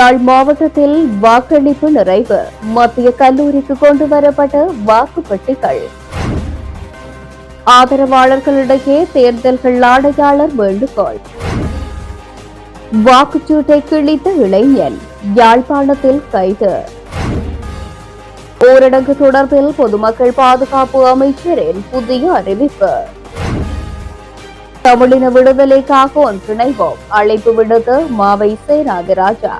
யாழ் மாவட்டத்தில் வாக்களிப்பு நிறைவு. மத்திய கல்லூரிக்கு கொண்டு வரப்பட்ட வாக்குப்பெட்டிகள். ஆதரவாளர்களிடையே தேர்தல்கள் ஆணையாளர் வேண்டுகோள். வாக்குச்சீட்டை கிழித்த இளைஞன் யாழ்ப்பாணத்தில் கைது. ஊரடங்கு தொடர்பில் பொதுமக்கள் பாதுகாப்பு அமைச்சரின் புதிய அறிவிப்பு. தமிழின விடுதலைக்காக ஒன்றிணைவோம். அழைப்பு விடுத்த மாவை சேனாதிராஜா.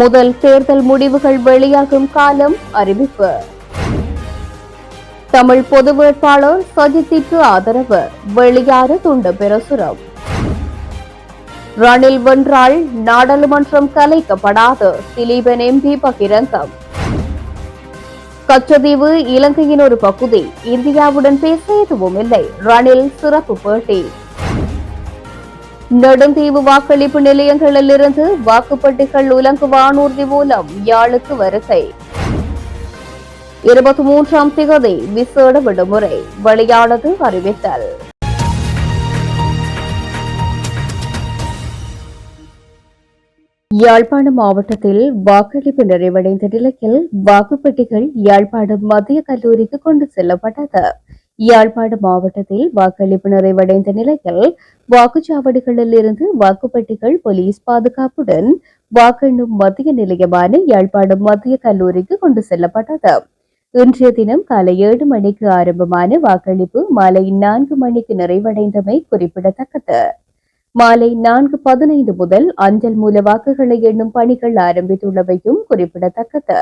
முதல் தேர்தல் முடிவுகள் வெளியாகும் காலம் அறிவிப்பு. தமிழ் பொது வேட்பாளர் சஜித்திற்கு ஆதரவு வெளியாறு துண்டு பிரசுரம். ரணில் வென்றால் நாடாளுமன்றம் கலைக்கப்படாது திலீபன் எம்பி பகிரங்கம். கச்சதீவு இலங்கையின் ஒரு பகுதி இந்தியாவுடன் பேச எதுவும் இல்லை ரணில் சிறப்பு பேட்டி. நெடுந்தீவு வாக்களிப்பு நிலையங்களிலிருந்து வாக்குப்பட்டிகள் உலங்கு வானூர்தி மூலம் யாழுக்கு வருகை இருபத்தி மூன்றாம் திகதி விசேட விடுமுறை. வெளியானது அறிவித்தல். யாழ்ப்பாணம் மாவட்டத்தில் வாக்களிப்பு நிறைவடைந்த நிலையில் வாக்குப்பெட்டிகள் யாழ்ப்பாணம் மத்திய கல்லூரிக்கு கொண்டு செல்லப்பட்டது. யாழ்ப்பாண மாவட்டத்தில் வாக்களிப்பு நிறைவடைந்த நிலையில் வாக்குச்சாவடிகளில் இருந்து வாக்குப்பெட்டிகள் போலீஸ் பாதுகாப்புடன் வாக்கெண்ணும் மத்திய நிலையமான யாழ்ப்பாணம் மத்திய கல்லூரிக்கு கொண்டு செல்லப்பட்டது. இன்றைய தினம் காலை ஏழு மணிக்கு ஆரம்பமான வாக்களிப்பு மாலை நான்கு மணிக்கு நிறைவடைந்தமை குறிப்பிடத்தக்கது. மாலை நான்கு பதினைந்து முதல் அஞ்சல் மூல வாக்குகளை எண்ணும் பணிகள் ஆரம்பித்துள்ளவையும் குறிப்பிடத்தக்கது.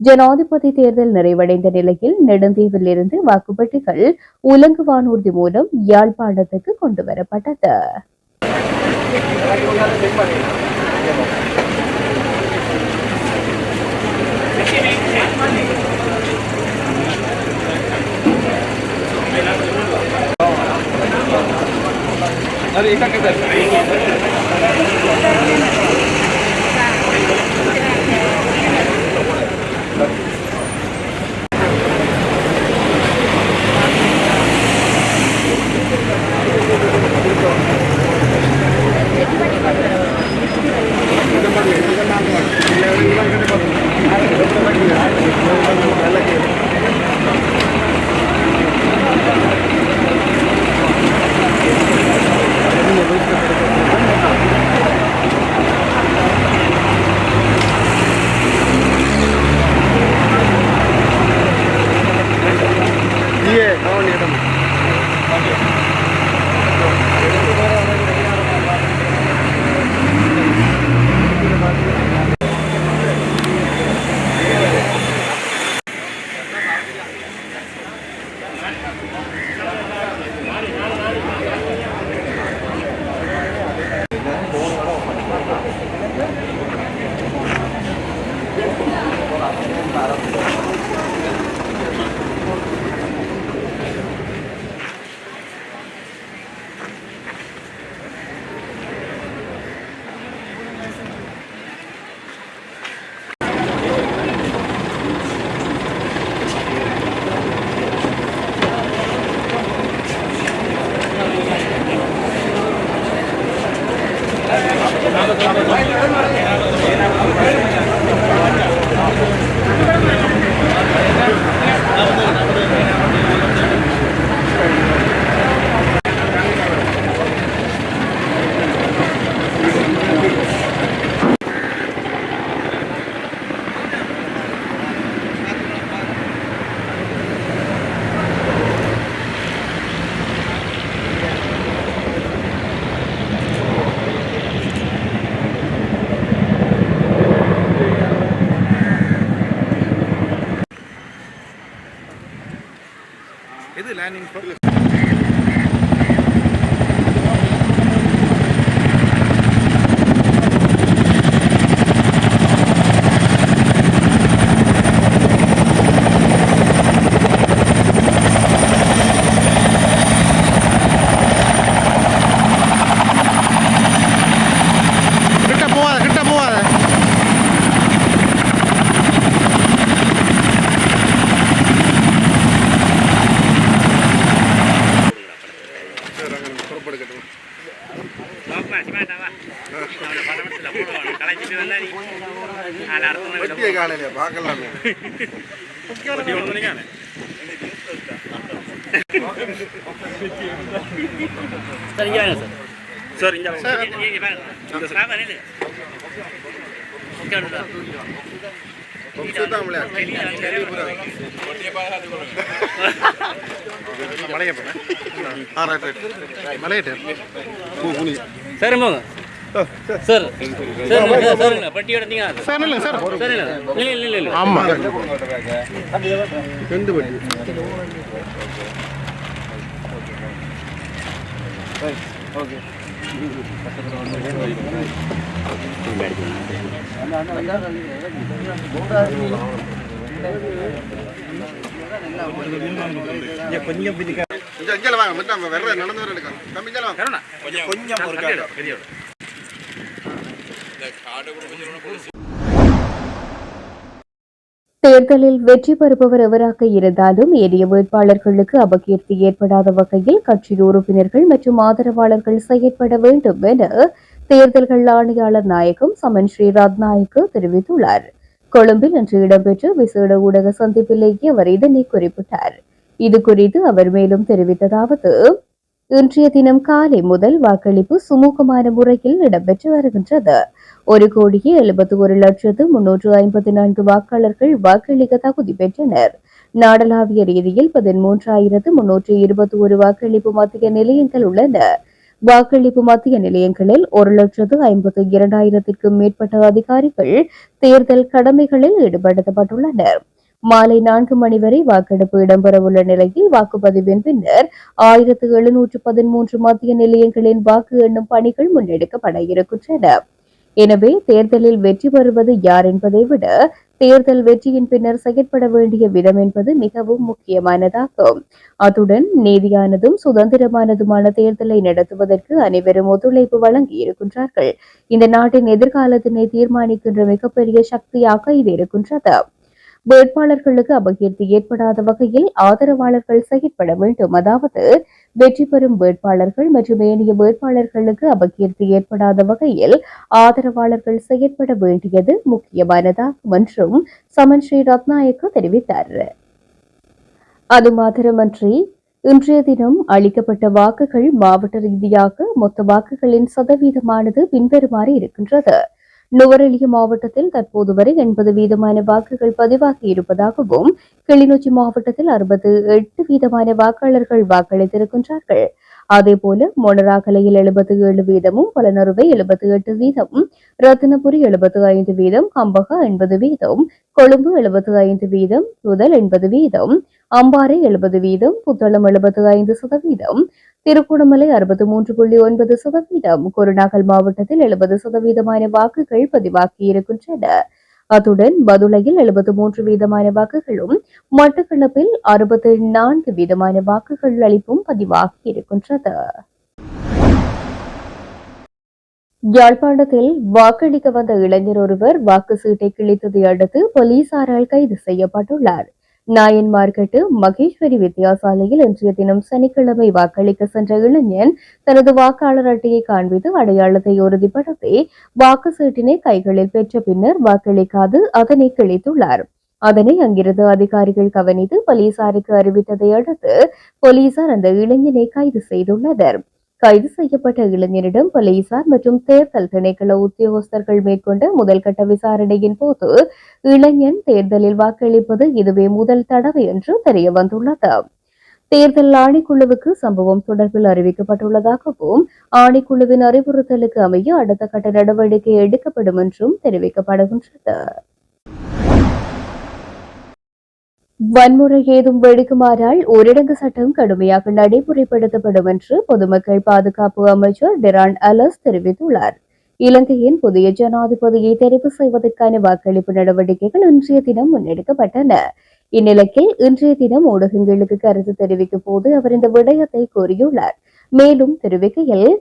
ஜனாதிபதி தேர்தல் நிறைவடைந்த நிலையில் நெடுந்தீவில் இருந்து வாக்குப்பெட்டிகள் உலங்கு வானூர்தி மூலம் யாழ்ப்பாணத்துக்கு கொண்டு வரப்பட்டது अरे एका பார்க்கலாமே சார் இங்கே வாங்க சார் சார் இங்கே வாங்க இங்கே இங்கே வாங்க இந்த சார் சார் இல்லை பட்டி எடுத்தீங்க. சார் இல்லைங்க சார். சார் இல்லை இல்லை இல்லை. இல்லை ஆமாம் ரெண்டு பட்டி. இங்கே வாங்க மட்டும் நம்ம வர்ற நடந்து வர வாங்க. கொஞ்சம் கொஞ்சம் தேர்தலில் வெற்றி பெறுபவர் எவராக இருந்தாலும் ஏனைய வேட்பாளர்களுக்கு அபகீர்த்தி ஏற்படாத வகையில் கட்சி உறுப்பினர்கள் மற்றும் ஆதரவாளர்கள் செயற்பட வேண்டும் என தேர்தல்கள் ஆணையாளர் நாயகம் சமன் ஸ்ரீ ரத்நாயக்கு தெரிவித்துள்ளார். கொழும்பில் இன்று இடம்பெற்ற விசேட ஊடக சந்திப்பிலேயே அவர் இதனை குறிப்பிட்டார். இது குறித்து அவர் மேலும் தெரிவித்ததாவது இன்றைய தினம் காலை முதல் வாக்களிப்பு சுமூகமான முறையில் இடம்பெற்று வருகின்றது. ஒரு கோடியே எழுபத்தி ஒரு லட்சத்து முன்னூற்று ஐம்பத்தி நான்கு வாக்காளர்கள் வாக்களிக்க தகுதி பெற்றனர். நாடளாவிய ரீதியில் பதிமூன்றாயிரத்து முன்னூற்று இருபத்தி ஒரு வாக்களிப்பு மத்திய நிலையங்கள் உள்ளன. வாக்களிப்பு மத்திய நிலையங்களில் ஒரு லட்சத்து ஐம்பத்து இரண்டாயிரத்திற்கும் மேற்பட்ட அதிகாரிகள் தேர்தல் கடமைகளில் ஈடுபடுத்தப்பட்டுள்ளனர். மாலை நான்கு மணி வரை வாக்கெடுப்பு இடம்பெறவுள்ள நிலையில் வாக்குப்பதிவின் பின்னர் ஆயிரத்து எழுநூற்று பதிமூன்று மத்திய நிலையங்களின் வாக்கு எண்ணும் பணிகள் முன்னெடுக்கப்பட இருக்கின்றன. எனவே தேர்தலில் வெற்றி பெறுவது யார் என்பதை விட தேர்தல் வெற்றியின் பின்னர் செயற்பட வேண்டிய விதம் என்பது மிகவும் முக்கியமானதாகும். அத்துடன் நீதியானதும் சுதந்திரமானதுமான தேர்தலை நடத்துவதற்கு அனைவரும் ஒத்துழைப்பு வழங்கி இருக்கின்றார்கள் இந்த நாட்டின் எதிர்காலத்தினை தீர்மானிக்கின்ற மிகப்பெரிய சக்தியாக இது இருக்கின்றது. வேட்பாளர்களுக்கு அபகீர்த்தி ஏற்படாத வகையில் ஆதரவாளர்கள் செயற்பட வேண்டும். அதாவது வெற்றி பெறும் வேட்பாளர்கள் மற்றும் ஏனைய வேட்பாளர்களுக்கு அபகீர்த்தி ஏற்படாத வகையில் ஆதரவாளர்கள் செயற்பட வேண்டியது முக்கியமானதாகும் என்றும் சமன் ஸ்ரீ ரத்நாயக்க தெரிவித்தார். அது மாத்திரமன்றி இன்றைய தினம் அளிக்கப்பட்ட வாக்குகள் மாவட்ட ரீதியாக மொத்த வாக்குகளின் சதவீதமானது பின்வருமாறு இருக்கின்றது. நுவரெலிய மாவட்டத்தில் தற்போது வரை எண்பது வீதமான வாக்குகள் பதிவாகி இருப்பதாகவும் கிளிநொச்சி மாவட்டத்தில் அறுபது எட்டு வீதமான வாக்காளர்கள் வாக்களித்திருக்கின்றார்கள். அதேபோல மொனராகலையில் எழுபத்தி ஏழு வீதமும் பலனறுவை எழுபத்தி எட்டு வீதமும் ரத்தினபுரி எழுபத்தி ஐந்து வீதம் கம்பக எண்பது வீதம் கொழும்பு எழுபத்தி ஐந்து வீதம் முதல் எண்பது வீதம் அம்பாறை எழுபது வீதம் புத்தளம் எழுபத்தி ஐந்து சதவீதம் திருகோணமலை அறுபத்தி மூன்று புள்ளி ஒன்பது சதவீதம் குருநாகல் மாவட்டத்தில் எழுபது சதவீதமான வாக்குகள் பதிவாகியிருக்கின்றன. அத்துடன் பதுளையில் எழுபத்தி மூன்று வீதமான வாக்குகளும் மட்டக்களப்பில் அறுபத்தி நான்கு வீதமான வாக்குகள் அளிப்பும் பதிவாகியிருக்கின்றது யாழ்ப்பாணத்தில் வாக்களிக்க வந்த இளைஞர் ஒருவர் வாக்கு சீட்டை கிழித்ததை அடுத்து போலீசாரால் கைது செய்யப்பட்டுள்ளார். நாயன்மார்கட்டு மகேஸ்வரி வித்தியாசாலையில் இன்றைய தினம் சனிக்கிழமை வாக்களிக்க சென்ற இளைஞன் தனது வாக்காளர் அட்டையை காண்பித்து அடையாளத்தை உறுதிப்படுத்தி வாக்கு சீட்டினை கைகளில் பெற்ற பின்னர் வாக்களிக்காது அதனை கிழித்துள்ளார். அதனை அங்கிருந்து அதிகாரிகள் கவனித்து போலீசாருக்கு அறிவித்ததை அடுத்து போலீசார் அந்த இளைஞனை கைது செய்துள்ளனர். கைது செய்யப்பட்ட இளைஞரிடம் போலீசார் மற்றும் தேர்தல் திணைக்கள உத்தியோகஸ்தர்கள் மேற்கொண்ட முதல் கட்ட விசாரணையின் போது இளைஞன் தேர்தலில் வாக்களிப்பது இதுவே முதல் தடவை என்று தெரியவந்துள்ளது தேர்தல் ஆணைக்குழுவுக்கு சம்பவம் தொடர்பில் அறிவிக்கப்பட்டுள்ளதாகவும் ஆணைக்குழுவின் அறிவுறுத்தலுக்கு அமைய அடுத்த கட்ட நடவடிக்கை எடுக்கப்படும் என்றும் தெரிவிக்கப்படுகின்றது. வன்முறை ஏதும் வெடிக்குமானால் ஊரடங்கு சட்டம் கடுமையாக நடைமுறைப்படுத்தப்படும் என்று பொதுமக்கள் பாதுகாப்பு அமைச்சர் டெரான் அலஸ் தெரிவித்துள்ளார். இலங்கையின் புதிய ஜனாதிபதியை தெரிவு செய்வதற்கான வாக்களிப்பு நடவடிக்கைகள் இன்றைய தினம் முன்னெடுக்கப்பட்டன. இந்நிலையில் இன்றைய தினம் ஊடகங்களுக்கு கருத்து தெரிவிக்கும் போது அவர் இந்த விடயத்தை கூறியுள்ளார். மேலும் தெரிவிக்கையில்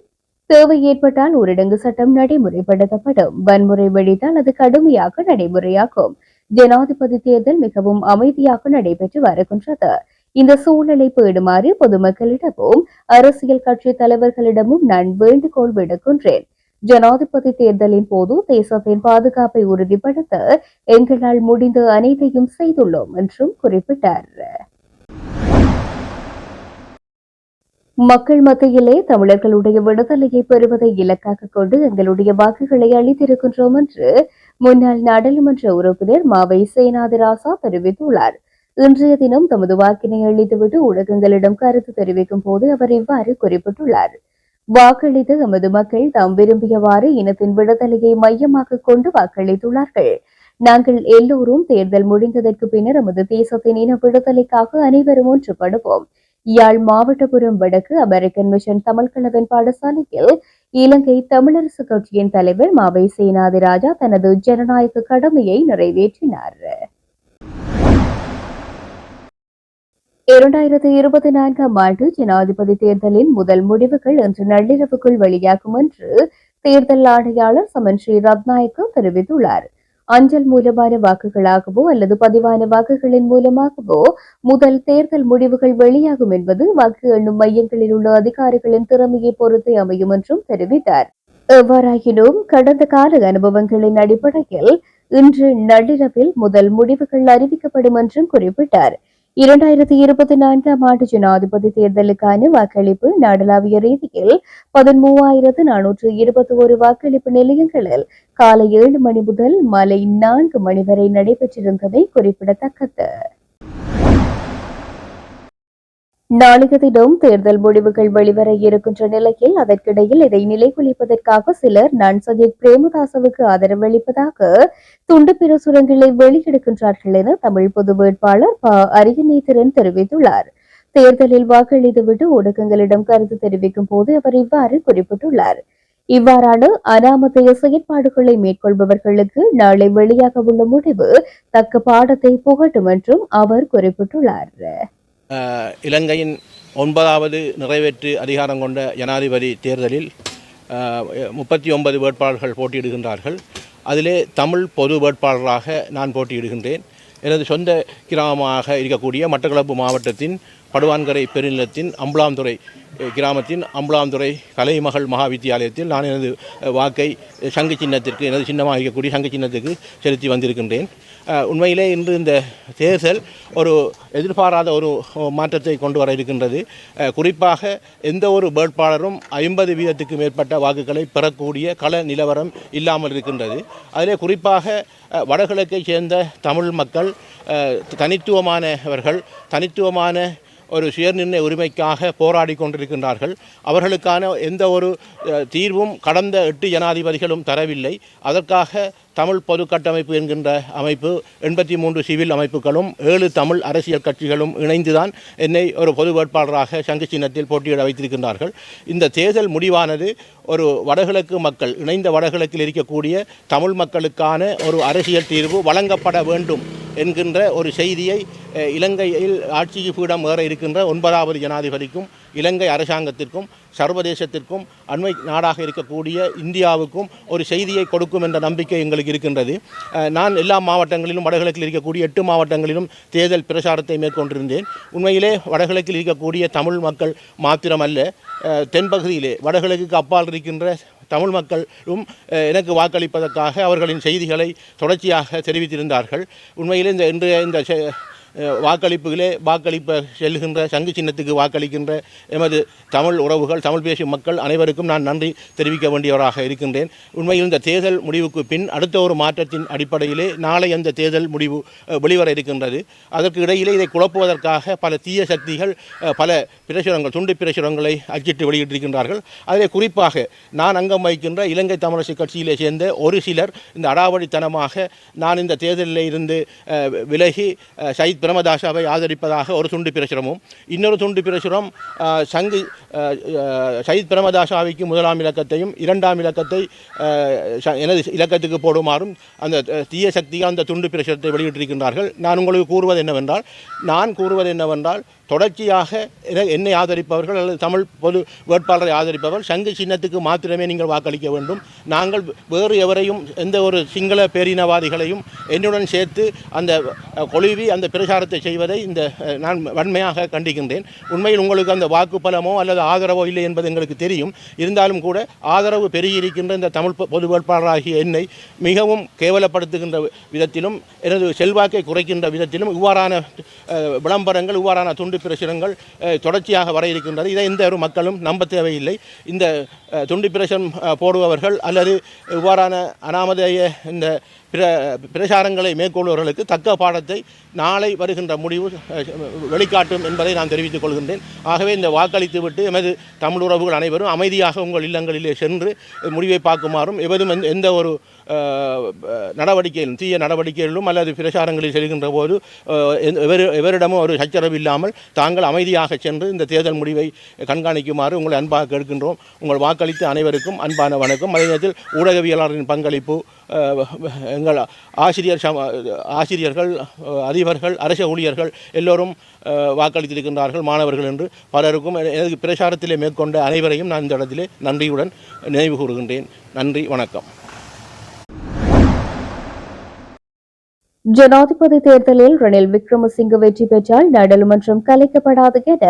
தேவை ஏற்பட்டால் ஊரடங்கு சட்டம் நடைமுறைப்படுத்தப்படும். வன்முறை வெடித்தால் அது கடுமையாக நடைமுறையாகும். ஜனாதிபதி தேர்தல் மிகவும் அமைதியாக நடைபெற்று வருகின்றது. இந்த சூழலை பேடுமாறு பொதுமக்களிடமும் அரசியல் கட்சி தலைவர்களிடமும் நான் வேண்டுகோள் விடுக்கின்றேன். ஜனாதிபதி தேர்தலின் போது தேசத்தின் பாதுகாப்பை உறுதிப்படுத்த எங்களால் முடிந்த அனைத்தையும் செய்துள்ளோம் என்றும் குறிப்பிட்டார். மக்கள் மத்தியிலே தமிழர்களுடைய விடுதலையை பெறுவதை இலக்காக கொண்டு எங்களுடைய வாக்குகளை அளித்திருக்கின்றோம் என்று முன்னாள் நாடாளுமன்ற உறுப்பினர் மாவை சேனாதிராசா தெரிவித்துள்ளார். இன்றைய தினம் தமது வாக்கினை அளித்துவிட்டு ஊடகங்களிடம் கருத்து தெரிவிக்கும் போது அவர் இவ்வாறு குறிப்பிட்டுள்ளார். வாக்களித்த எமது மக்கள் தாம் விரும்பியவாறு இனத்தின் விடுதலையை மையமாக கொண்டு வாக்களித்துள்ளார்கள். நாங்கள் எல்லோரும் தேர்தல் முடிந்ததற்கு பின்னர் எமது தேசத்தின் இன விடுதலைக்காக அனைவரும் ஒன்றுபடுவோம். யாழ் மாவட்டபுரம் வடக்கு அமெரிக்கன் மிஷன் தமிழ்கலவன் பாடசாலையில் இலங்கை தமிழரசு கட்சியின் தலைவர் மாவை சேனாதிராஜா தனது ஜனநாயக கடமையை நிறைவேற்றினார். இரண்டாயிரத்தி இருபத்தி நான்காம் ஆண்டு ஜனாதிபதி தேர்தலின் முதல் முடிவுகள் இன்று நள்ளிரவுக்குள் வெளியாகும் என்று தேர்தல் ஆணையாளர் சமன் ஸ்ரீ ரத்நாயக்கு தெரிவித்துள்ளார். அஞ்சல் மூலமான வாக்குகளாகவோ அல்லது பதிவான வாக்குகளின் மூலமாகவோ முதல் தேர்தல் முடிவுகள் வெளியாகும் என்பது வாக்கு எண்ணும் மையங்களில் உள்ள அதிகாரிகளின் திறமையை பொறுத்தே அமையும் என்றும் தெரிவித்தார். எவ்வாறாயினும் கடந்த கால அனுபவங்களின் அடிப்படையில் இன்று நள்ளிரவில் முதல் முடிவுகள் அறிவிக்கப்படும் என்றும் குறிப்பிட்டார். இரண்டாயிரத்தி இருபத்தி நான்காம் ஆண்டு ஜனாதிபதி தேர்தலுக்கான வாக்களிப்பு நாடளாவிய ரீதியில் பதிமூவாயிரத்து நானூற்று இருபத்தி ஒரு வாக்களிப்பு நிலையங்களில் காலை ஏழு மணி முதல் மாலை நான்கு மணி வரை நடைபெற்றிருந்ததை குறிப்பிடத்தக்கது. நாளைய தினம் தேர்தல் முடிவுகள் வெளிவர இருக்கின்ற நிலையில் அதற்கிடையில் இதை நிலைகுலிப்பதற்காக சிலர் நன்சகித் சஜித் பிரேமதாசவுக்கு ஆதரவளிப்பதாக துண்டு பிரசுரங்களை வெளியெடுக்கின்றார்கள் என தமிழ் பொது வேட்பாளர் ப. அரியநேத்திரன் தெரிவித்துள்ளார். தேர்தலில் வாக்களித்துவிட்டு ஊடகங்களிடம் கருத்து தெரிவிக்கும் போது அவர் இவ்வாறு குறிப்பிட்டுள்ளார். இவ்வாறான அனாமத்தைய செயற்பாடுகளை மேற்கொள்பவர்களுக்கு நாளை வெளியாக உள்ள முடிவு தக்க பாடத்தை புகட்டும் என்றும் அவர் குறிப்பிட்டுள்ளார். இலங்கையின் ஒன்பதாவது நிறைவேற்று அதிகாரம் கொண்ட ஜனாதிபதி தேர்தலில் முப்பத்தி ஒன்பது வேட்பாளர்கள் போட்டியிடுகின்றார்கள். அதிலே தமிழ் பொது வேட்பாளராக நான் போட்டியிடுகின்றேன். எனது சொந்த கிராமமாக இருக்கக்கூடிய மட்டக்களப்பு மாவட்டத்தின் படுவான்கரை பெருநிலத்தின் அம்பலாந்துறை கிராமத்தின் அம்பலாந்துறை கலைமகள் மகா வித்தியாலயத்தில் நான் எனது வாக்கை சங்கு சின்னத்திற்கு எனது சின்னமாக இருக்கக்கூடிய சங்கு சின்னத்துக்கு செலுத்தி வந்திருக்கின்றேன். உண்மையிலே இன்று இந்த தேர்தல் ஒரு எதிர்பாராத ஒரு மாற்றத்தை கொண்டு வர இருக்கின்றது. குறிப்பாக எந்த ஒரு வேட்பாளரும் ஐம்பது வீதத்துக்கு மேற்பட்ட வாக்குகளை பெறக்கூடிய கள நிலவரம் இல்லாமல் இருக்கின்றது. அதிலே குறிப்பாக வடகிழக்கை சேர்ந்த தமிழ் மக்கள் தனித்துவமானவர்கள் தனித்துவமான ஒரு சுயநிர்ணய உரிமைக்காக போராடி கொண்டிருக்கின்றார்கள். அவர்களுக்கான எந்த ஒரு தீர்வும் கடந்த எட்டு ஜனாதிபதிகளும் தரவில்லை. அதற்காக தமிழ் பொது கட்டமைப்பு என்கின்ற அமைப்பு எண்பத்தி மூன்று சிவில் அமைப்புகளும் ஏழு தமிழ் அரசியல் கட்சிகளும் இணைந்துதான் என்னை ஒரு பொது வேட்பாளராக சங்கு சின்னத்தில் போட்டியிட வைத்திருக்கின்றார்கள். இந்த தேர்தல் முடிவானது ஒரு வடகிழக்கு மக்கள் இணைந்த வடகிழக்கில் இருக்கக்கூடிய தமிழ் மக்களுக்கான ஒரு அரசியல் தீர்வு வழங்கப்பட வேண்டும் என்கின்ற ஒரு செய்தியை இலங்கையில் ஆட்சிக்கு பீடம் ஏற இருக்கின்ற ஒன்பதாவது ஜனாதிபதிக்கும் இலங்கை அரசாங்கத்திற்கும் சர்வதேசத்திற்கும் அண்மை நாடாக இருக்கக்கூடிய இந்தியாவுக்கும் ஒரு செய்தியை கொடுக்கும் என்ற நம்பிக்கை எங்களுக்கு இருக்கின்றது. நான் எல்லா மாவட்டங்களிலும் வடகிழக்கில் இருக்கக்கூடிய எட்டு மாவட்டங்களிலும் தேர்தல் பிரச்சாரத்தை மேற்கொண்டிருந்தேன். உண்மையிலே வடகிழக்கில் இருக்கக்கூடிய தமிழ் மக்கள் மாத்திரமல்ல தென்பகுதியிலே வடகிழக்குக்கு அப்பால் இருக்கின்ற தமிழ் மக்களும் எனக்கு வாக்களிப்பதற்காக அவர்களின் செய்திகளை தொடர்ச்சியாக தெரிவித்திருந்தார்கள். உண்மையிலே இந்த இன்றைய இந்த செ- வாக்களிப்புகளே வாக்களிப்ப செல்கின்ற சங்கு சின்னத்துக்கு வாக்களிக்கின்ற எமது தமிழ் உறவுகள் தமிழ் பேசும் மக்கள் அனைவருக்கும் நான் நன்றி தெரிவிக்க வேண்டியவராக இருக்கின்றேன். உண்மையில் இந்த தேர்தல் முடிவுக்கு பின் அடுத்த ஒரு மாற்றத்தின் அடிப்படையிலே நாளை அந்த தேர்தல் முடிவு வெளிவர இருக்கின்றது. அதற்கு இடையிலே இதை குழப்புவதற்காக பல தீய சக்திகள் பல பிரசுரங்கள் துண்டு பிரசுரங்களை அச்சிட்டு வெளியிட்டிருக்கின்றார்கள். அதிலே குறிப்பாக நான் அங்கம் வகிக்கின்ற இலங்கை தமிழரசு கட்சியிலே சேர்ந்த ஒரு சிலர் இந்த அடாவடித்தனமாக நான் இந்த தேர்தலில் இருந்து விலகி சைத் சயித் பிரமதாசாவை ஆதரிப்பதாக ஒரு துண்டு பிரசுரமும் இன்னொரு துண்டு பிரசுரம் சங்கு சயித் பிரமதாசாவிக்கு முதலாம் இலக்கத்தையும் இரண்டாம் இலக்கத்தை ச- எனது இலக்கத்துக்கு போடுமாறும் அந்த தீய சக்தியாக அந்த துண்டு பிரசுரத்தை வெளியிட்டிருக்கின்றார்கள். நான் உங்களுக்கு கூறுவது என்னவென்றால் நான் கூறுவது என்னவென்றால் தொடர்ச்சியாக என்னை ஆதரிப்பவர்கள் அல்லது தமிழ் பொது வேட்பாளரை ஆதரிப்பவர்கள் சங்கு சின்னத்துக்கு மாத்திரமே நீங்கள் வாக்களிக்க வேண்டும். நாங்கள் வேறு எவரையும் எந்த ஒரு சிங்கள பேரினவாதிகளையும் என்னுடன் சேர்த்து அந்த கொழுவி அந்த பிரச்சாரத்தை செய்வதை இந்த நான் வன்மையாக கண்டிக்கின்றேன். உண்மையில் உங்களுக்கு அந்த வாக்கு பலமோ அல்லது ஆதரவோ இல்லை என்பது எங்களுக்கு தெரியும். இருந்தாலும் கூட ஆதரவு பெருகியிருக்கின்ற இந்த தமிழ் பொ- பொது வேட்பாளராகிய என்னை மிகவும் கேவலப்படுத்துகின்ற விதத்திலும் எனது செல்வாக்கை குறைக்கின்ற விதத்திலும் இவ்வாறான விளம்பரங்கள் இவ்வாறான துண்டு பிரசுரங்கள் தொடர்ச்சியாக வர இருக்கின்றது. இதை எந்த ஒரு மக்களும் நம்ப தேவையில்லை. இந்த துண்டு பிரசுரம் போடுபவர்கள் அல்லது இவ்வாறான அனாமதேய இந்த பிர பிரசாரங்களை மேற்கொள்பவர்களுக்கு தக்க பாடத்தை நாளை வருகின்ற முடிவு வெளிக்காட்டும் என்பதை நான் தெரிவித்துக் கொள்கின்றேன். ஆகவே இந்த வாக்களித்து விட்டு எமது தமிழ் உறவுகள் அனைவரும் அமைதியாக உங்கள் இல்லங்களிலே சென்று முடிவை பார்க்குமாறும் எவரும் எந்த- ஒரு நடவடிக்கையிலும் தீய நடவடிக்கைகளிலும் அல்லது பிரச்சாரங்களில் செல்கின்ற போது எவரு- எவரிடமும் ஒரு சச்சரவு இல்லாமல் தாங்கள் அமைதியாக சென்று இந்த தேர்தல் முடிவை கண்காணிக்குமாறு உங்களை அன்பாக கேட்கின்றோம். உங்கள் வாக்களித்த அனைவருக்கும் அன்பான வணக்கம். அதே நேரத்தில் ஊடகவியலாளரின் பங்களிப்பு எங்கள் ஆசிரியர் சம ஆசிரியர்கள் அதிபர்கள் அரச ஊழியர்கள் எல்லோரும் வாக்களித்திருக்கின்றார்கள் மாணவர்கள் என்று பலருக்கும் எனது பிரச்சாரத்திலே மேற்கொண்ட அனைவரையும் நான் இந்த இடத்திலே நன்றியுடன் நினைவு கூறுகின்றேன். நன்றி வணக்கம். ஜனாதிபதி தேர்தலில் ரணில் விக்ரமசிங்க வெற்றி பெற்றால் நாடாளுமன்றம் கலைக்கப்படாது என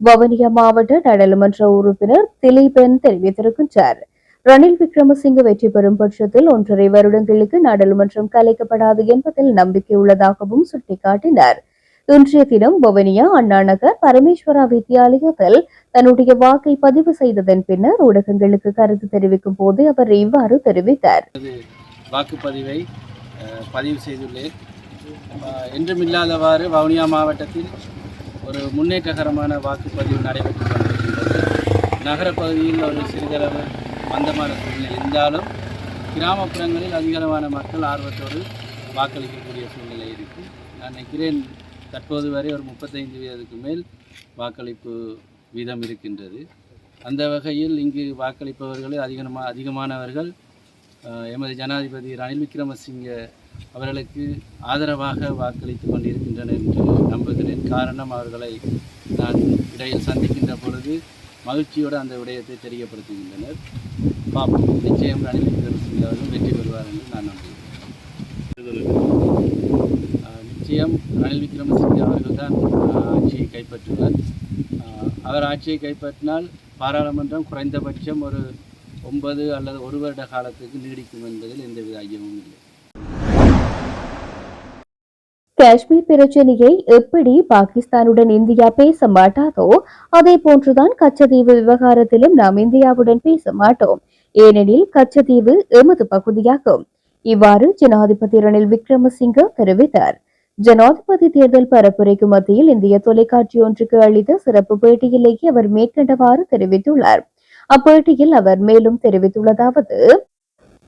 வவுனியா மாவட்ட நாடாளுமன்ற உறுப்பினர் திலீபன் தெரிவித்திருக்கின்றார். ரணில் விக்ரமசிங்க வெற்றி பெறும் பட்சத்தில் ஒன்றரை வருடங்களுக்கு நாடாளுமன்றம் கலைக்கப்படாது என்பதில் நம்பிக்கை உள்ளதாகவும் சுட்டிக்காட்டினார். இன்றைய தினம் வவுனியா அண்ணா நகர் பரமேஸ்வரா வித்தியாலயத்தில் தன்னுடைய வாக்கை பதிவு செய்ததன் பின்னர் ஊடகங்களுக்கு கருத்து தெரிவிக்கும் போது அவர் இவ்வாறு தெரிவித்தார். வாக்குப்பதிவை பதிவு செய்துள்ளேன். என்றுமில்லாதவாறு வவுனியா மாவட்டத்தில் ஒரு முன்னேற்றகரமான வாக்குப்பதிவு நடைபெற்று கொண்டிருக்கின்றது. நகரப்பகுதியில் ஒரு சிறிதளவு மந்தமான சூழ்நிலை இருந்தாலும் கிராமப்புறங்களில் அதிகளவான மக்கள் ஆர்வத்தோடு வாக்களிக்கக்கூடிய சூழ்நிலை இருக்குது நான் நினைக்கிறேன் தற்போது வரை ஒரு முப்பத்தைந்து வீதத்துக்கு மேல் வாக்களிப்பு வீதம் இருக்கின்றது. அந்த வகையில் இங்கு வாக்களிப்பவர்களே அதிகமாக அதிகமானவர்கள் எமது ஜனாதிபதி ரணில் விக்ரமசிங்கே அவர்களுக்கு ஆதரவாக வாக்களித்து கொண்டிருக்கின்றனர் என்று நம்புகிறேன். காரணம் அவர்களை நான் இடையில் சந்திக்கின்ற பொழுது மகிழ்ச்சியோடு அந்த விடயத்தை தெரியப்படுத்துகின்றனர். பார்ப்போம். நிச்சயம் ரணில் விக்ரமசிங்க அவர்கள் வெற்றி பெறுவார் என்று நான் நம்புகிறேன். நிச்சயம் ரணில் விக்ரமசிங்கே அவர்கள் தான் ஆட்சியை கைப்பற்றுவார். அவர் ஆட்சியை கைப்பற்றினால் பாராளுமன்றம் குறைந்தபட்சம் ஒரு ஒன்பது அல்லது ஒரு வருட காலத்துக்கு நீடிக்கும் என்பதில் எந்தவித ஐயமும் இல்லை. காஷ்மீர் பிரச்சனையை எப்படி பாகிஸ்தானுடன் இந்தியா பேச மாட்டாதோ அதே போன்றுதான் கச்சத்தீவு விவகாரத்திலும் நாம் இந்தியாவுடன் பேச மாட்டோம். ஏனெனில் கச்சத்தீவு எமது பகுதியாகும். இவ்வாறு ஜனாதிபதி ரணில் விக்ரமசிங்க தெரிவித்தார். ஜனாதிபதி தேர்தல் பரப்புரைக்கு மத்தியில் இந்திய தொலைக்காட்சி ஒன்றுக்கு அளித்த சிறப்பு பேட்டியிலேயே அவர் மேற்கண்டவாறு தெரிவித்துள்ளார். அப்பேட்டியில் அவர் மேலும் தெரிவித்துள்ளதாவது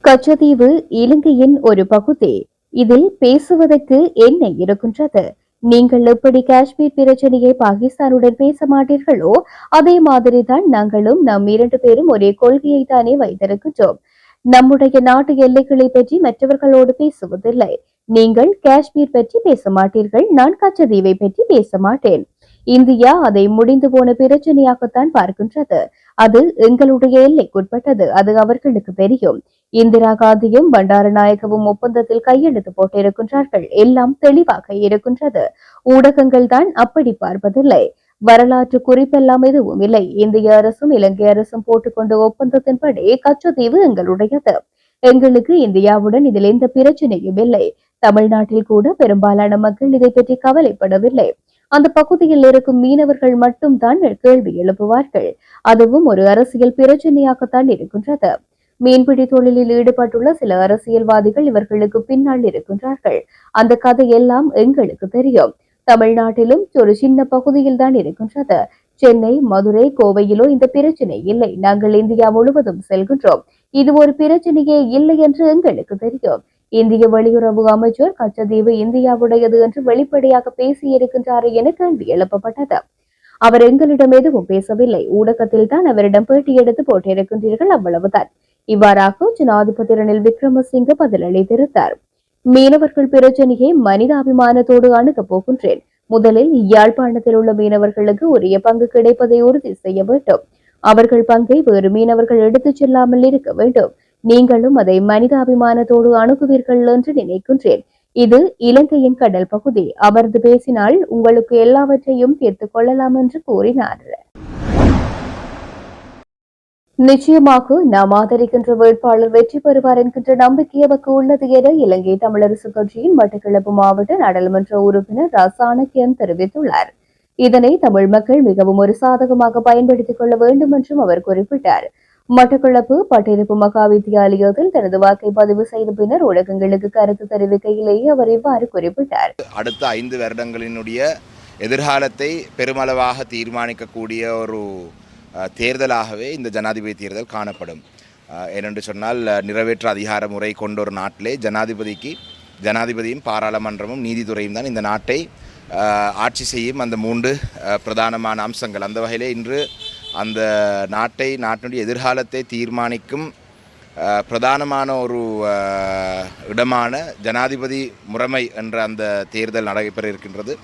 கச்சதீவு இலங்கையின் ஒரு பகுதி. இதில் பேசுவதற்கு என்ன இருக்கின்றது? நீங்கள் எப்படி காஷ்மீர் பிரச்சனையை பாகிஸ்தானுடன் பேச மாட்டீர்களோ அதே மாதிரிதான் நாங்களும் நம் இரண்டு பேரும் ஒரே கொள்கையை தானே வைத்திருக்கின்றோம். நம்முடைய நாட்டு எல்லைகளை பற்றி மற்றவர்களோடு பேசுவதில்லை. நீங்கள் காஷ்மீர் பற்றி பேச மாட்டீர்கள் நான் கச்சதீவை பற்றி பேச மாட்டேன். இந்தியா அதை முடிந்து போன பிரச்சனையாகத்தான் பார்க்கின்றது. அது எங்களுடைய எல்லைக்குட்பட்டது. அது அவர்களுக்கு தெரியும். இந்திரா காந்தியும் பண்டாரநாயகவும் ஒப்பந்தத்தில் கையெழுத்து போட்டிருக்கின்றார்கள். எல்லாம் தெளிவாக இருக்கின்றது. ஊடகங்கள் தான் அப்படி பார்ப்பதில்லை. வரலாற்று குறிப்பெல்லாம் எதுவும் இல்லை. இந்திய அரசும் இலங்கை அரசும் போட்டுக்கொண்ட ஒப்பந்தத்தின்படி கச்சத்தீவு எங்களுடையது. எங்களுக்கு இந்தியாவுடன் இதில் எந்த பிரச்சனையும் இல்லை. தமிழ்நாட்டில் கூட பெரும்பாலான மக்கள் இதை பற்றி கவலைப்படவில்லை. அந்த பகுதியில் இருக்கும் மீனவர்கள் மட்டும்தான் கேள்வி எழுப்புவார்கள். அதுவும் ஒரு அரசியல் பிரச்சனையாகத்தான் இருக்கின்றது. மீன்பிடி தொழிலில் ஈடுபட்டுள்ள சில அரசியல்வாதிகள் இவர்களுக்கு பின்னால் இருக்கின்றார்கள். அந்த கதையெல்லாம் எங்களுக்கு தெரியும். தமிழ்நாட்டிலும் ஒரு சின்ன பகுதியில் தான் இருக்கின்றது. சென்னை மதுரை கோவையிலோ இந்த பிரச்சனை இல்லை. நாங்கள் இந்தியா முழுவதும் செல்கின்றோம். இது ஒரு பிரச்சனையே இல்லை என்று எங்களுக்கு தெரியும். இந்திய வெளியுறவு அமைச்சர் கச்சதீவு இந்தியாவுடையது என்று வெளிப்படையாக பேசியிருக்கின்றார் என கேள்வி எழுப்பப்பட்டது. அவர் எங்களிடம் எதுவும் பேசவில்லை. ஊடகத்தில் தான் அவரிடம் பேட்டி எடுத்து போட்டிருக்கின்றீர்கள் அவ்வளவுதான். இவ்வாறாக ஜனாதிபதி ரணில் விக்ரமசிங்க பதிலளித்திருந்தார் மீனவர்கள் பிரச்சனையை மனிதாபிமானத்தோடு அணுகப் போகின்றேன். முதலில் யாழ்ப்பாணத்தில் உள்ள மீனவர்களுக்கு உரிய பங்கு கிடைப்பதை உறுதி செய்ய வேண்டும். அவர்கள் பங்கை வேறு மீனவர்கள் எடுத்துச் செல்லாமல் இருக்க வேண்டும். நீங்களும் அதை மனிதாபிமானத்தோடு அணுகுவீர்கள் என்று நினைக்கின்றேன். இது இலங்கையின் கடல் பகுதி. அமர்ந்து பேசினால் உங்களுக்கு எல்லாவற்றையும் தீர்த்து கொள்ளலாம் என்று கூறினார். நிச்சயமாக நாம் ஆதரிக்கின்ற வேட்பாளர் வெற்றி பெறுவார் என்கின்ற நம்பிக்கை எமக்கு உள்ளது என இலங்கை தமிழரசு கட்சியின் மட்டக்களப்பு மாவட்ட நாடாளுமன்ற உறுப்பினர் ரா சாணக்கியன் தெரிவித்துள்ளார். இதனை தமிழ் மக்கள் மிகவும் ஒரு சாதகமாக பயன்படுத்திக் கொள்ள வேண்டும் என்றும் அவர் குறிப்பிட்டார். மட்டக்களப்பு பட்டிருப்பு மகா வித்தியாலயத்தில் தனது வாக்கை பதிவு செய்த பின்னர் ஊடகங்களுக்கு கருத்து தெரிவிக்கையிலேயே அவர் இவ்வாறு குறிப்பிட்டார். அடுத்த ஐந்து வருடங்களினுடைய எதிர்காலத்தை பெருமளவாக தீர்மானிக்கக்கூடிய ஒரு தேர்தலாகவே இந்த ஜனாதிபதி தேர்தல் காணப்படும். ஏனென்று சொன்னால் நிறைவேற்று அதிகார முறை கொண்ட ஒரு நாட்டிலே ஜனாதிபதிக்கு ஜனாதிபதியும் பாராளுமன்றமும் நீதித்துறையும் தான் இந்த நாட்டை ஆட்சி செய்யும் அந்த மூன்று பிரதானமான அம்சங்கள். அந்த வகையிலே இன்று அந்த நாட்டை நாட்டினுடைய எதிர்காலத்தை தீர்மானிக்கும் பிரதானமான ஒரு இடமான ஜனாதிபதி முறைமை என்ற அந்த தேர்தல் நடைபெற இருக்கின்றது.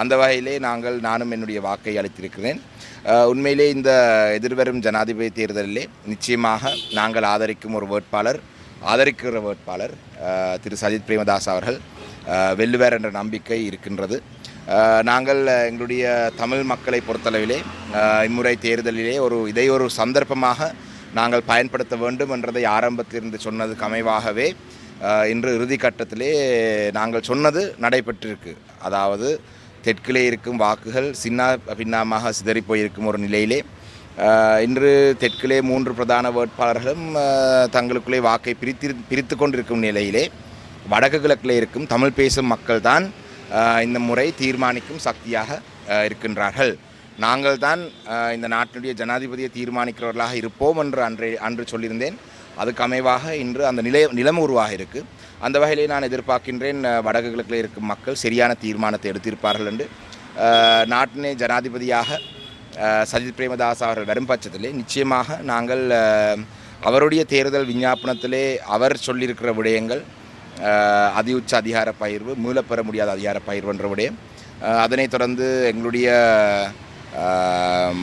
அந்த வகையிலே நாங்கள் நானும் என்னுடைய வாக்கை அளித்திருக்கிறேன். உண்மையிலே இந்த எதிர்வரும் ஜனாதிபதி தேர்தலிலே நிச்சயமாக நாங்கள் ஆதரிக்கும் ஒரு வேட்பாளர் ஆதரிக்கிற வேட்பாளர் திரு. சஜித் பிரேமதாஸ் அவர்கள் வெல்லுவார் என்ற நம்பிக்கை இருக்கின்றது. நாங்கள் எங்களுடைய தமிழ் மக்களை பொறுத்தளவிலே இம்முறை தேர்தலிலே ஒரு இதை ஒரு சந்தர்ப்பமாக நாங்கள் பயன்படுத்த வேண்டும் என்றதை ஆரம்பத்திலிருந்து சொன்னதுக்கு அமைவாகவே இன்று இறுதி கட்டத்திலே நாங்கள் சொன்னது நடைபெற்றிருக்கு. அதாவது தெற்கிலே இருக்கும் வாக்குகள் சின்ன பின்னமாக சிதறி போயிருக்கும் ஒரு நிலையிலே இன்று தெற்கிலே மூன்று பிரதான வேட்பாளர்களும் தங்களுக்குள்ளே வாக்கை பிரித்து பிரித்து கொண்டிருக்கும் நிலையிலே வடக்கு கிழக்கில் இருக்கும் தமிழ் பேசும் மக்கள் தான் இந்த முறை தீர்மானிக்கும் சக்தியாக இருக்கின்றார்கள். நாங்கள் தான் இந்த நாட்டினுடைய ஜனாதிபதியை தீர்மானிக்கிறவர்களாக இருப்போம் என்று அன்றே அன்று சொல்லியிருந்தேன். அதுக்கு அமைவாக இன்று அந்த நிலை நிலம் உருவாக இருக்குது அந்த வகையிலே நான் எதிர்பார்க்கின்றேன் அஹ், வடக்கு கிழக்கில் இருக்கும் மக்கள் சரியான தீர்மானத்தை எடுத்திருப்பார்கள் என்று. நாட்டினை ஜனாதிபதியாக சஜித் பிரேமதாஸ் அவர்கள் வரும் பட்சத்திலே நிச்சயமாக நாங்கள் அவருடைய தேர்தல் விஞ்ஞாபனத்திலே அவர் சொல்லியிருக்கிற விடயங்கள் அதி உச்ச அதிகார பகிர்வு மீளப்பெற முடியாத அதிகார பகிர்வு என்ற விடயம். அதனைத் தொடர்ந்து எங்களுடைய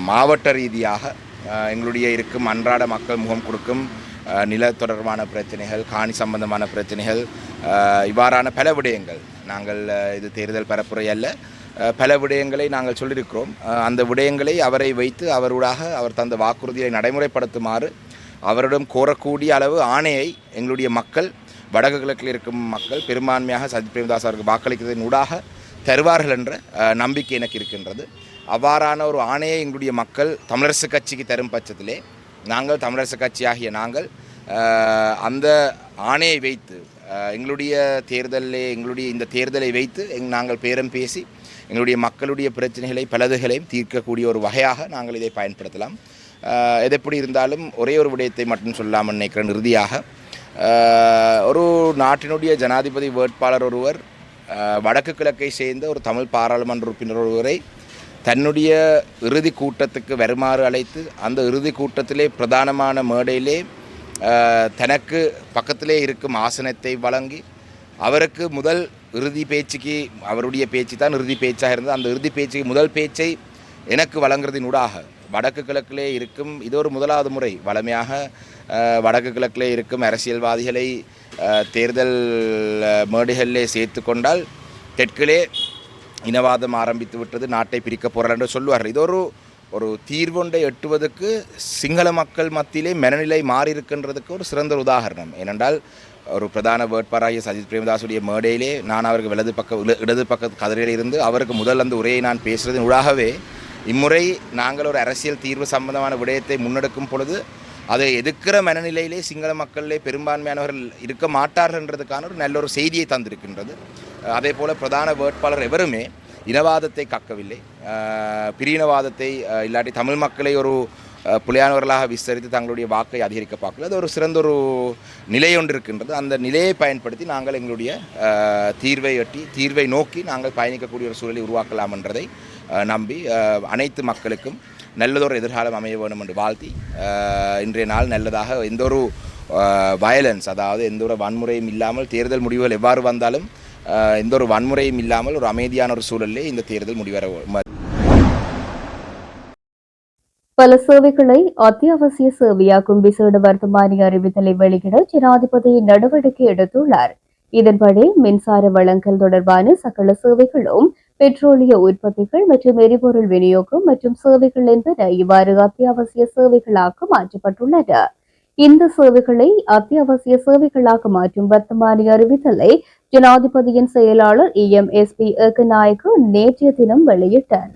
மாவட்ட ரீதியாக எங்களுடைய இருக்கும் அன்றாட மக்கள் முகம் கொடுக்கும் நில தொடர்பான பிரச்சனைகள் காணி சம்பந்தமான பிரச்சனைகள் இவ்வாறான பல விடயங்கள் நாங்கள் இது தேர்தல் பரப்புரை அல்ல. பல விடயங்களை நாங்கள் சொல்லியிருக்கிறோம். அந்த விடயங்களை அவரை வைத்து அவருடாக அவர் தந்த வாக்குறுதியை நடைமுறைப்படுத்துமாறு அவரிடம் கோரக்கூடிய அளவு ஆணையை எங்களுடைய மக்கள் வடக்கு கிழக்கில் இருக்கும் மக்கள் பெரும்பான்மையாக சஜித் பிரேமதாஸ் அவருக்கு வாக்களிக்கிறதன் ஊடாக தருவார்கள் என்ற நம்பிக்கை எனக்கு இருக்கின்றது. அவ்வாறான ஒரு ஆணையை எங்களுடைய மக்கள் தமிழரசு கட்சிக்கு தரும் பட்சத்திலே நாங்கள் தமிழரசு கட்சியாகிய நாங்கள் அந்த ஆணையை வைத்து எங்களுடைய தேர்தலில் எங்களுடைய இந்த தேர்தலை வைத்து எங் நாங்கள் பேரம் பேசி எங்களுடைய மக்களுடைய பிரச்சனைகளை பலதுகளையும் தீர்க்கக்கூடிய ஒரு வகையாக நாங்கள் இதை பயன்படுத்தலாம். எது எப்படி இருந்தாலும் ஒரே ஒரு விடயத்தை மட்டும் சொல்லாமல் நினைக்கிறேன் இறுதியாக. ஒரு நாட்டினுடைய ஜனாதிபதி வேட்பாளர் ஒருவர் வடக்கு கிழக்கை சேர்ந்த ஒரு தமிழ் பாராளுமன்ற உறுப்பினர் ஒருவரை தன்னுடைய இறுதி கூட்டத்துக்கு வருமாறு அழைத்து அந்த இறுதி கூட்டத்திலே பிரதானமான மேடையிலே தனக்கு பக்கத்திலே இருக்கும் ஆசனத்தை வழங்கி அவருக்கு முதல் இறுதி பேச்சுக்கு அவருடைய பேச்சு தான் இறுதி பேச்சாக இருந்தது. அந்த இறுதி பேச்சுக்கு முதல் பேச்சை எனக்கு வழங்குறதின் ஊடாக வடக்கு கிழக்கிலே இருக்கும் இது ஒரு முதலாவது முறை வளமையாக வடக்கு கிழக்கிலே இருக்கும் அரசியல்வாதிகளை தேர்தல் அஹ், மேடைகளிலே சேர்த்து கொண்டால் தெற்கிலே இனவாதம் ஆரம்பித்து விட்டது நாட்டை பிரிக்க போகிறார் என்று சொல்லுவார்கள். இது ஒரு ஒரு தீர்வொன்றை எட்டுவதற்கு சிங்கள மக்கள் மத்தியிலே மனநிலை மாறி இருக்கின்றதுக்கு ஒரு சிறந்த ஒரு உதாரணம். ஏனென்றால் ஒரு பிரதான வேட்பாளராகிய சஜித் பிரேமதாசுடைய மேடையிலே நான் அவருக்கு வலது பக்க இடது பக்க கதிரையில் இருந்து அவருக்கு முதல் அந்த உரையை நான் பேசுறதின் ஊடாகவே இம்முறை நாங்கள் ஒரு அரசியல் தீர்வு சம்பந்தமான விடயத்தை முன்னெடுக்கும் பொழுது அதை எதிர்க்கிற மனநிலையிலே சிங்கள மக்களிலே பெரும்பான்மையானவர்கள் இருக்க மாட்டார்கள்ன்றதுக்கான ஒரு நல்ல ஒரு செய்தியை தந்திருக்கின்றது. அதே போல் பிரதான வேட்பாளர் எவருமே இனவாதத்தை காக்கவில்லை. பிரியினவாதத்தை இல்லாட்டி தமிழ் மக்களை ஒரு புலியானவர்களாக விஸ்தரித்து தங்களுடைய வாக்கை அதிகரிக்க பார்க்கல. அது ஒரு சிறந்த ஒரு நிலை ஒன்று இருக்கின்றது. அந்த நிலையை பயன்படுத்தி நாங்கள் எங்களுடைய தீர்வை எட்டி தீர்வை நோக்கி நாங்கள் பயணிக்கக்கூடிய ஒரு சூழலை உருவாக்கலாம் என்றதை நம்பி அனைத்து மக்களுக்கும் நல்லதொரு எதிர்காலம் அமைய வேண்டும் என்று வாழ்த்தி இன்றைய நாள் நல்லதாக எந்த ஒரு வயலன்ஸ் அதாவது எந்த ஒரு வன்முறையும் இல்லாமல் தேர்தல் முடிவுகள் எவ்வாறு வந்தாலும் எந்த ஒரு வன்முறையும் இல்லாமல் ஒரு அமைதியான ஒரு சூழலிலே இந்த தேர்தல் முடிவர பல சேவைகளை அத்தியாவசிய சேவையாக்கும் விசேட வர்த்தமானி அறிவித்தலை வெளியிட ஜனாதிபதி நடவடிக்கை எடுத்துள்ளார். இதன்படி மின்சார வழங்கல் தொடர்பான சகல சேவைகளும் பெட்ரோலிய உற்பத்திகள் மற்றும் எரிபொருள் விநியோகம் மற்றும் சேவைகள் என்பன இவ்வாறு அத்தியாவசிய சேவைகளாக மாற்றப்பட்டுள்ளன. இந்த சேவைகளை அத்தியாவசிய சேவைகளாக மாற்றும் வர்த்தமானி அறிவித்தலை ஜனாதிபதியின் செயலாளர் E. M. S. P. Ekanayake நேற்றைய தினம் வெளியிட்டார்.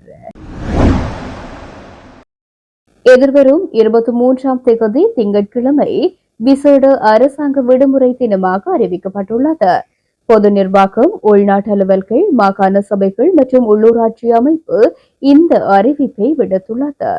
எதிர்வரும் இருபத்தி மூன்றாம் தேதி திங்கட்கிழமை விசேட அரசாங்க விடுமுறை தினமாக அறிவிக்கப்பட்டுள்ளது. பொது நிர்வாகம் உள்நாட்டு அலுவல்கள் மாகாண சபைகள் மற்றும் உள்ளூராட்சி அமைப்பு இந்த அறிவிப்பை விடுத்துள்ளது.